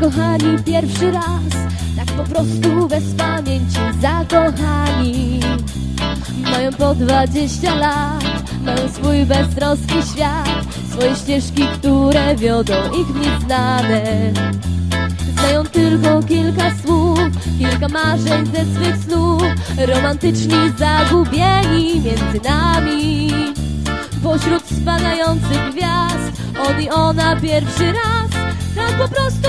Zakochani pierwszy raz, tak po prostu bez pamięci zakochani. Mają po dwadzieścia lat, mają swój beztroski świat, swoje ścieżki, które wiodą ich w nieznane. Znają tylko kilka słów, kilka marzeń ze swych snów, romantyczni, zagubieni między nami. Pośród spadających gwiazd, on i ona pierwszy raz, tak po prostu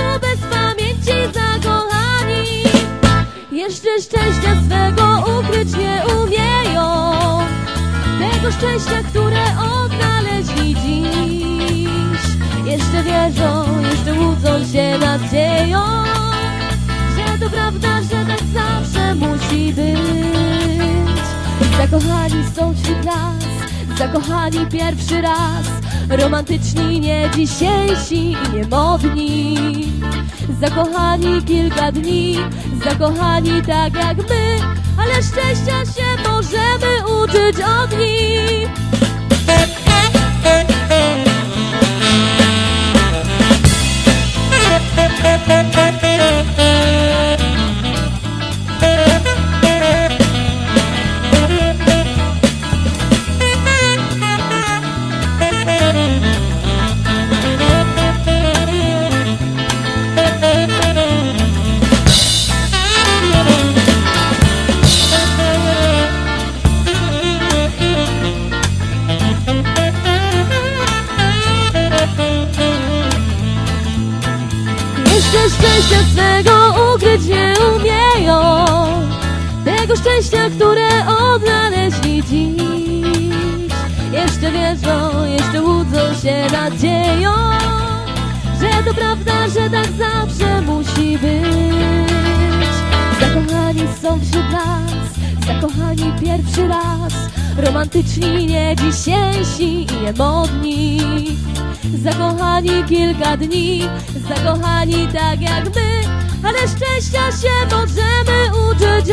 nadzieją, że to prawda, że tak zawsze musi być. Zakochani są wśród nas, zakochani pierwszy raz, romantyczni, nie dzisiejsi i niemodni. Zakochani kilka dni, zakochani tak jak my, Thank you. Jeszcze szczęścia swego ukryć nie umieją. Tego szczęścia, które odnaleźli dziś. Jeszcze wierzą, jeszcze łudzą się nadzieją Że to prawda, że tak zawsze musi być. Zakochani są wśród nas Zakochani pierwszy raz Romantyczni, nie dzisiejsi i niemodni. Zakochani kilka dni Zakochani tak jak my Ale szczęścia się możemy uczyć